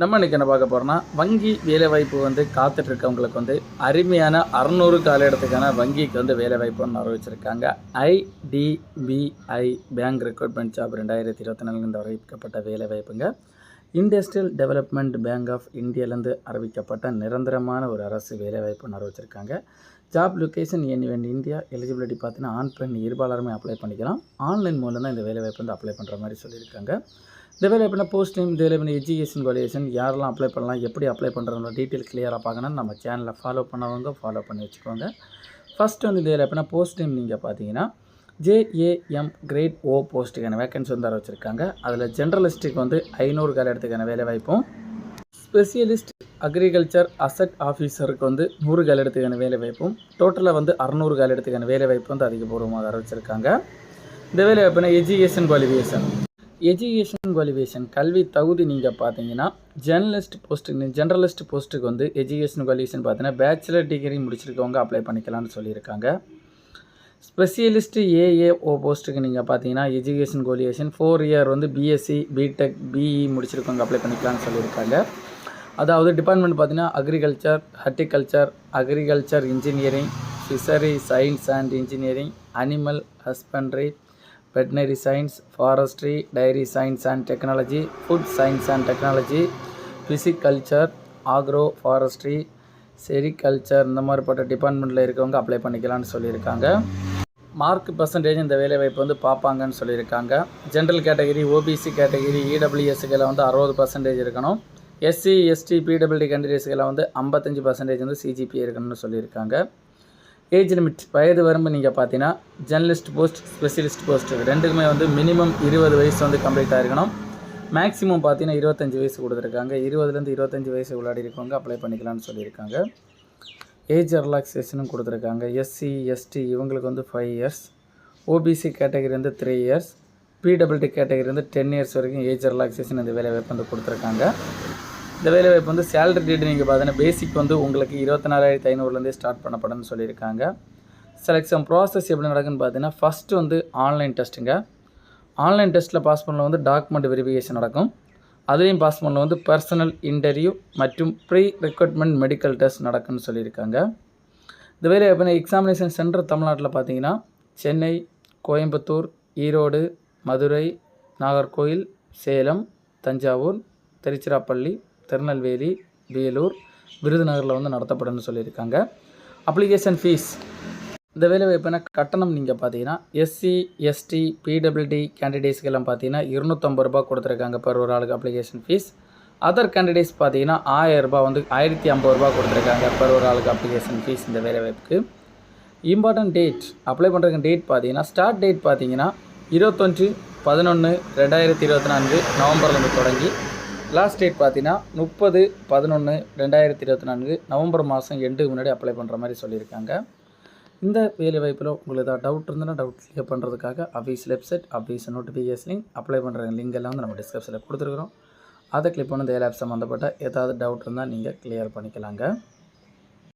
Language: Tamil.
நம்ம இன்றைக்கி என்ன பார்க்க போகிறோம்னா வங்கி வேலைவாய்ப்பு வந்து காத்துட்டு இருக்கவங்களுக்கு வந்து அருமையான அறநூறு காலஇடத்துக்கான வங்கிக்கு வந்து வேலைவாய்ப்பு ஒன்று அறிவிச்சிருக்காங்க. ஐடிபிஐ பேங்க் ரெக்ரூட்மெண்ட் ஜாப் ரெண்டாயிரத்தி இருபத்தி நாலுலேருந்து அறிவிக்கப்பட்ட வேலைவாய்ப்புங்க. இண்டஸ்ட்ரியல் டெவலப்மெண்ட் பேங்க் ஆஃப் இந்தியாவிலேருந்து அறிவிக்கப்பட்ட நிரந்தரமான ஒரு அரசு வேலைவாய்ப்பு அறிவிச்சிருக்காங்க job location in India eligibility பார்த்தீங்கன்னா ஆண் பெண் இருபாலருமே அப்ளை பண்ணிக்கலாம். ஆன்லைன் மூலம் தான் இந்த வேலைவாய்ப்பு வந்து அப்ளை பண்ணுற மாதிரி சொல்லியிருக்காங்க. இந்த வேலைவாய்ப்புனா போஸ்டிங் இந்த வேலைவாய்ப்பு எஜுகேஷன் குவாலிஃபிகேஷன் யாரெல்லாம் அப்ளை பண்ணலாம் எப்படி அப்ளை பண்ணுறதுன்ற டீட்டெயில் கிளியராக பார்க்கணும் நம்ம சேனலை ஃபாலோ பண்ணவங்க ஃபாலோ பண்ணி வச்சுக்கோங்க. ஃபஸ்ட்டு வந்து இந்த வேலைவாய்ப்புனா டைம் நீங்கள் பார்த்தீங்கன்னா ஜேஏஎம் கிரேட் ஓ போஸ்ட்டுக்கான வேக்கன்சி வந்து வச்சுருக்காங்க. அதில் ஜென்ரலிஸ்ட்டுக்கு வந்து ஐநூறு கால இடத்துக்கான வேலைவாய்ப்பும் ஸ்பெஷலிஸ்ட் அக்ரிகல்ச்சர் அசட் ஆஃபீஸருக்கு வந்து நூறு கால இடத்துக்கான வேலைவாய்ப்பும் டோட்டலாக வந்து அறநூறு கால இடத்துக்கான வேலைவாய்ப்பு வந்து அதிகபூர்வமாக வச்சுருக்காங்க. இந்த வேலைவாய்ப்புனா எஜுகேஷன் குவாலிஃபிகேஷன் எஜுகேஷன் குவாலிஃபிகேஷன் கல்வி தகுதி நீங்கள் பார்த்தீங்கன்னா ஜேர்னலிஸ்ட் போஸ்ட்டு ஜென்ரலிஸ்ட் போஸ்ட்டுக்கு வந்து எஜுகேஷன் குவாலிஃபிகேஷன் பார்த்தீங்கன்னா பேச்சுலர் டிகிரி முடிச்சிருக்கவங்க அப்ளை பண்ணிக்கலாம்னு சொல்லியிருக்காங்க. ஸ்பெஷலிஸ்ட் ஏஏஓ போஸ்ட்டுக்கு நீங்கள் பார்த்தீங்கன்னா எஜுகேஷன் குவாலிஃபிகேஷன் ஃபோர் இயர் வந்து பிஎஸ்சி பிடெக் பிஇ முடிச்சிருக்கவங்க அப்ளை பண்ணிக்கலாம்னு சொல்லியிருக்காங்க. அதாவது டிபார்ட்மெண்ட் பார்த்தீங்கன்னா agriculture horticulture agriculture engineering fishery science and engineering animal husbandry veterinary science forestry dairy science and technology food science and technology pisciculture agro forestry sericulture இந்த மாதிரிப்பட்ட டிபார்ட்மெண்ட்டில் இருக்கவங்க அப்ளை பண்ணிக்கலாம்னு சொல்லியிருக்காங்க. மார்க் பர்சன்டேஜ் இந்த வேலைவாய்ப்பு வந்து பார்ப்பாங்கன்னு சொல்லியிருக்காங்க. ஜென்ரல் கேட்டகரி ஓபிசி கேட்டகரி இடபிள்யூஎஸ்க்கெல்லாம் வந்து அறுபது பர்சன்டேஜ் இருக்கணும். எஸ்சி எஸ்டி பிடபிள்யூ கேண்டிடேட்ஸ்க்கெல்லாம் வந்து ஐம்பத்தஞ்சு பர்சன்டேஜ் வந்து சிஜிபி இருக்கணும்னு சொல்லியிருக்காங்க. ஏஜ் லிமிட் வயது வரம்பு நீங்கள் பார்த்தீங்கன்னா ஜெர்னலிஸ்ட் போஸ்ட் ஸ்பெஷலிஸ்ட் போஸ்ட் ரெண்டுக்குமே வந்து மினிமம் இருபது வயசு வந்து கம்ப்ளீட் ஆகிருக்கணும் மேக்ஸிமம் பார்த்தீங்கன்னா இருபத்தஞ்சி வயசு கொடுத்துருக்காங்க. இருபதுலேருந்து இருபத்தஞ்சி வயசு உள்ளாடி இருக்கவங்க அப்ளை பண்ணிக்கலாம்னு சொல்லியிருக்காங்க. ஏஜ் ரிலாக்ஸேஷனும் கொடுத்துருக்காங்க. எஸ்சி எஸ்டி இவங்களுக்கு வந்து ஃபைவ் இயர்ஸ் ஓபிசி கேட்டகரி வந்து த்ரீ இயர்ஸ் பிடபிள்டி கேட்டகரி வந்து டென் இயர்ஸ் வரைக்கும் ஏஜ் ரிலாக்ஸேஷன் இந்த வேலைவாய்ப்பு வந்து கொடுத்துருக்காங்க. இந்த வேலைவாய்ப்பு வந்து சேலரி டேட் நீங்கள் பார்த்தீங்கன்னா பேசிக் வந்து உங்களுக்கு இருபத்தி நாலாயிரத்தி ஐநூறுலேருந்தே ஸ்டார்ட் பண்ணப்படும்னு சொல்லியிருக்காங்க. செலெக்ஷன் ப்ராசஸ் எப்படி நடக்குன்னு பார்த்தீங்கன்னா ஃபஸ்ட்டு வந்து ஆன்லைன் டெஸ்ட்டுங்க ஆன்லைன் டெஸ்ட்டில் பாஸ் பண்ணல வந்து டாக்குமெண்ட் வெரிஃபிகேஷன் நடக்கும். அதுலேயும் பாஸ் பண்ண வந்து பர்சனல் இன்டர்வியூ மற்றும் ப்ரீ ரெக்ரூட்மெண்ட் மெடிக்கல் டெஸ்ட் நடக்குன்னு சொல்லியிருக்காங்க. இது வேலை எப்படின்னா எக்ஸாமினேஷன் சென்டர் தமிழ்நாட்டில் பார்த்தீங்கன்னா சென்னை கோயம்புத்தூர் ஈரோடு மதுரை நாகர்கோயில் சேலம் தஞ்சாவூர் திருச்சிராப்பள்ளி திருநெல்வேலி வேலூர் விருதுநகரில் வந்து நடத்தப்படும்னு சொல்லியிருக்காங்க. அப்ளிகேஷன் ஃபீஸ் இந்த வேலைவாய்ப்புனா கட்டணம் நீங்கள் பார்த்தீங்கன்னா எஸ்சி எஸ்டி பிடபிள்டி கேண்டிடேட்ஸ்க்கெல்லாம் பார்த்தீங்கன்னா இருநூற்றம்பது ரூபா கொடுத்துருக்காங்க பர் ஒரு ஆளுக்கு அப்ளிகேஷன் ஃபீஸ் அதர் கேண்டிடேட்ஸ் பார்த்தீங்கன்னா ஆயிரரூபா வந்து ஆயிரத்தி ஐம்பது ரூபா கொடுத்துருக்காங்க பர் ஒரு ஆளுக்கு அப்ளிகேஷன் ஃபீஸ் இந்த வேலைவாய்ப்புக்கு இம்பார்ட்டன்ட் டேட் அப்ளை பண்ணுறதுக்கு டேட் பார்த்தீங்கன்னா ஸ்டார்ட் டேட் பார்த்தீங்கன்னா இருபத்தொன்று பதினொன்று ரெண்டாயிரத்தி இருபத்தி நான்கு நவம்பர்லேருந்து தொடங்கி லாஸ்ட் டேட் பார்த்தீங்கன்னா முப்பது பதினொன்று ரெண்டாயிரத்தி இருபத்தி நான்கு நவம்பர் மாதம் எண்டுக்கு முன்னாடி அப்ளை பண்ணுற மாதிரி சொல்லியிருக்காங்க. இந்த வேலைவாய்ப்பில் உங்களுக்கு ஏதாவது டவுட் இருந்ததுன்னா டவுட் கிளியர் பண்ணுறதுக்காக official website official notification link apply பண்ணுற லிங்க் எல்லாம் வந்து நம்ம டிஸ்கிரிப்ஷனில் கொடுத்துருக்குறோம். அதை கிளிக் பண்ணி இந்த ஆப் சம்மந்தப்பட்ட ஏதாவது டவுட் இருந்தால் நீங்கள் கிளியர் பண்ணிக்கலாங்க.